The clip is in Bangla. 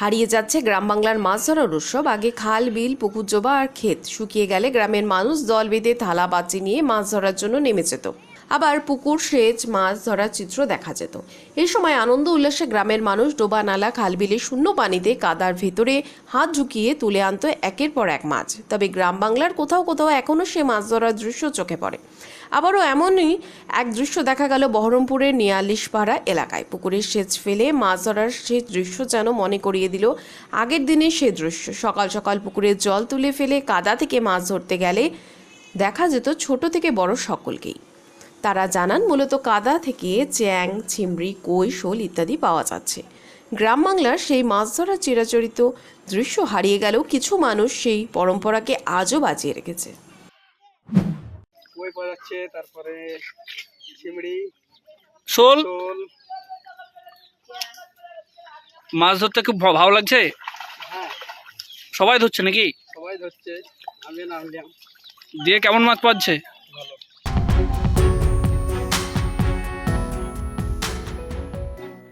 হারিয়ে যাচ্ছে গ্রাম বাংলার মাছ ধরার উৎসব। আগে খাল, বিল, পুকুর জোবা আর ক্ষেত শুকিয়ে গেলে গ্রামের মানুষ দল বেঁধে থালা বাঁচি নিয়ে মাছ ধরার জন্য নেমে যেত। আবার পুকুর, সেচ, মাছ ধরার চিত্র দেখা যেত। এই সময় আনন্দ উল্লাসে গ্রামের মানুষ ডোবা, নালা খাল বিলে শূন্য পানিতে কাদার ভেতরে হাত ঝুঁকিয়ে তুলে আনতো একের পর এক মাছ। তবে গ্রাম বাংলার কোথাও কোথাও এখনও সে মাছ ধরার দৃশ্য চোখে পড়ে। আবারও এমনই এক দৃশ্য দেখা গেল বহরমপুরের নিয়ালিশপাড়া এলাকায়। পুকুরের সেচ ফেলে মাছ ধরার সে দৃশ্য যেন মনে করিয়ে দিল আগের দিনের সে দৃশ্য। সকাল সকাল পুকুরের জল তুলে ফেলে কাদা থেকে মাছ ধরতে গেলে দেখা যেত ছোট থেকে বড় সকলকেই। তারা জানান মূলত কাদা থেকে চ্যাং ছিমড়ি কই শোল ইত্যাদি পাওয়া যাচ্ছে। গ্রাম বাংলার সেই মাছ ধরার চিরাচরিত দৃশ্য হারিয়ে গেলেও কিছু মানুষ সেই পরম্পরাকে আজও বাঁচিয়ে রেখেছে। কই পাওয়া যাচ্ছে? তারপরে শোল? মাছ ধরতে খুব ভালো লাগছে? হ্যাঁ। সবাই ধরছে নাকি? সবাই ধরছে নামলাম দিয়ে কেমন মাছ পাচ্ছে?